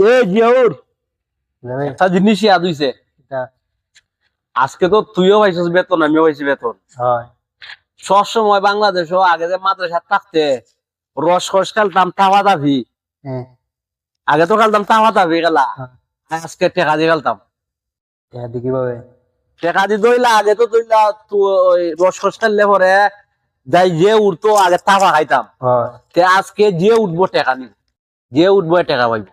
এ জিয়াউর। একটা জিনিস ইয়াদ হইছে। আজকে তো তুইও পাইছিস বেতন আমিও পাইছি বেতন। হয়। সব সময় বাংলাদেশও আগে যে মাদ্রাসা থাকতে রস খস খেলতাম তাওয়া দাবি। হ্যাঁ। আগে তো খেলতাম তাওয়া দাবি গেলা হ্যাঁ। আজকে টেকা দিয়ে খেলতাম। কীভাবে? টেকা দিয়ে দইলা আগে তো দইলা তুই ওই রস খস খেললে পরে যাই যে উঠতো আগে তাওয়া খাইতাম। তে আজকে যে উঠবো টেকা নি যে উঠবো টেকা পাইব।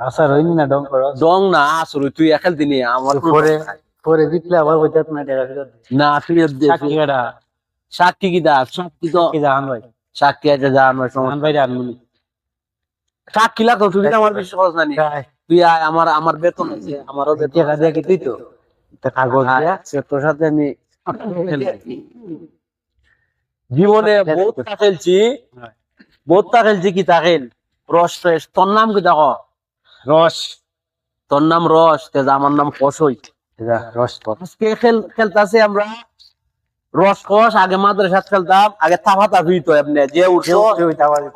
আসার হয়নি না ডং করো ডং না আসলে তুই একাল দিনি আমার পরে পরে জিতলে আবার না টাকা ফেরত দিই। না তুই সাক্ষী কাটা? সাক্ষী কি দা? সাক্ষী তো কি জাহান ভাই। সাক্ষী আছে ভাই আনমুনি। সাক্ষী লাগতো তুই আমার বিশ্বাস করছ না নি? তুই। আয় আমার আমার বেতন আছে আমারও বেতন টাকা দিয়ে কি তুই তো? কাগজ দিয়া। আছে তোর সাথে আমি জীবনে বহুত তা খেলছি হ্যাঁ। বহুত খেলছি কি তা খেল রস তোর নাম কি দেখো? রস। তোর নাম রস তেজ আমার নাম কসই। যা রস আজকে খেল খেলতাছি আমরা রস কস আগে মাদ্রাসাত খেলতাম আগে তাফা তাফি তো এমনি যে উঠছো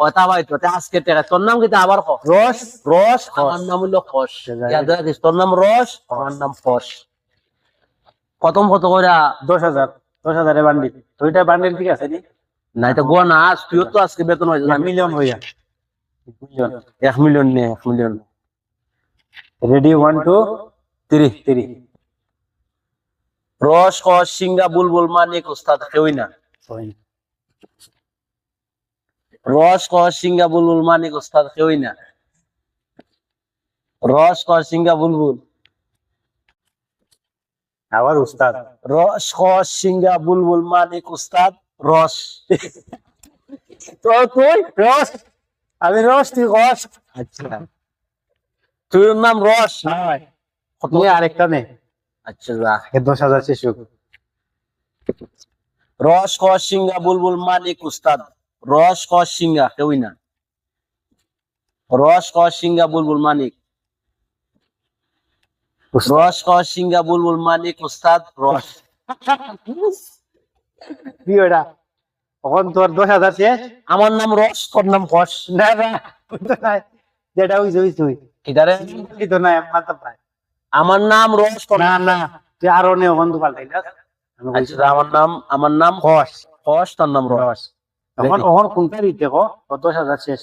ও তাফা আজকে টেকা তোর নাম কি আবার রস রস আমার নাম হলো খস ঠিক আছে। ইয়াদ রাখিস তোর নাম রস আমার নাম খস কতম কত করে দশ হাজার দশ হাজারে বান্ডিল। দুইটা বান্ডিল ঠিক আছে নি? এটা গোয়া না আজ তুইও তো আজকে বেতন এক মিলিয়ন হইয়া। এক মিলিয়ন নে এক million. Ready one two three three রস খস সিঙ্গা বুলবুল মানিক উস্তাদ কেউই না। রস খস সিঙ্গা বুলবুল মানিক উস্তাদ কেউই না। রস খস সিঙ্গা বুলবুল আবার উস্তাদ রস খস সিঙ্গা বুলবুল মানিক উস্তাদ রস তো তুই রস আমি রস তুই রস আচ্ছা। তুই নাম রস? নিয়ে আরেকটা নে। আচ্ছা যা। দশ হাজার শেষ রস খস সিঙ্গা বুলবুল মানিক উস্তাদ। রস খস সিঙ্গা কেউই না। রস খস সিঙ্গা বুলবুল মানিক। রস খস সিঙ্গা বুলবুল মানিক উস্তাদ রস। কি তখন তোর দশ হাজার শেষ? আমার নাম রস তোর নাম খস না না যেটা হইছে হইছে হই কিদারে তো নাই মানতে পারে আমার নাম রস না না তুই আরও বন্ধু বলছি, আচ্ছা আমার নাম আমার নাম খস খস তোর নাম রস। কোনটা দিতে কো দশ হাজার শেষ?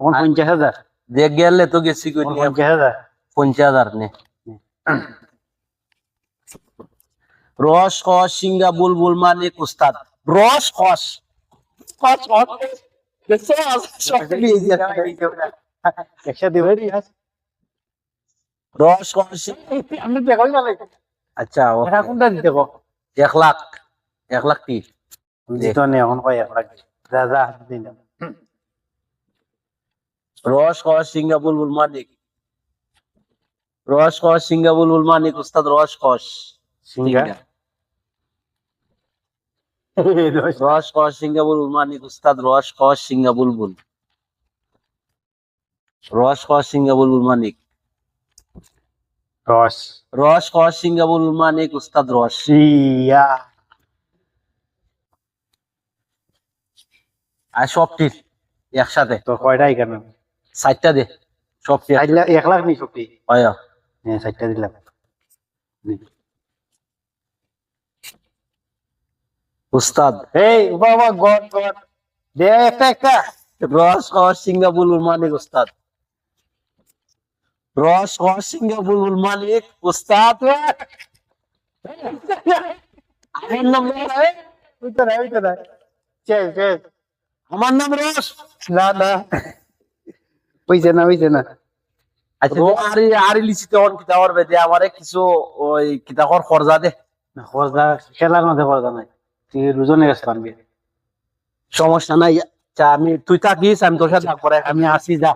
পঞ্চাশ হাজার। দেখ গেলে তো গেছি কই পঞ্চাশ হাজার। পঞ্চাশ হাজার নে। রস খস সিঙ্গা বুলবুল মানিক উস্তাদ রস খস খস খস একশো দিবে রস খস আমি দেখাই না আচ্ছা এটা কোনটা দিতে কো? এক লাখ। এক লাখ কি দিত নে এখন কয় এক লাখ। যা যা দিন রস সিঙ্গা বুলবুল উস্তাদ রস খস সিঙ্গা? রস খস সিঙ্গা বুলবুল মানিক উস্তাদ রস খস সিঙ্গা বুলবুল। রস খস সিঙ্গা বুলবুল মানিক। রস। রস খস সিঙ্গা বুলবুল মানিক উস্তাদ রস। সিয়া আর সবটির একসাথে। তো কয়টাই কেন সাতটা দে সবটি এক লাখ নি সত্যি হয় হ্যাঁ। ষাটটা দিলাম। উস্তাদ। এই বাবা গড গড দে একটা একটা। রস খস সিঙ্গা বুলবুল মানিক উস্তাদ। রস সিঙ্গা বুলবুল মানিক উস্তাদ আমার নাম রস। না না চেস চেস আমার নাম রস না না। হইছে না হইছে না। আচ্ছা আরে আরে আমারে কিছু ওই কিতা কর খরজা দে। না খরচা খেলার মধ্যে খরচা নাই। তুই গেছ সমস্যা নাই। আচ্ছা আমি তুই থাকিস আমি তোর সাথে থাকব। আমি আসি যা।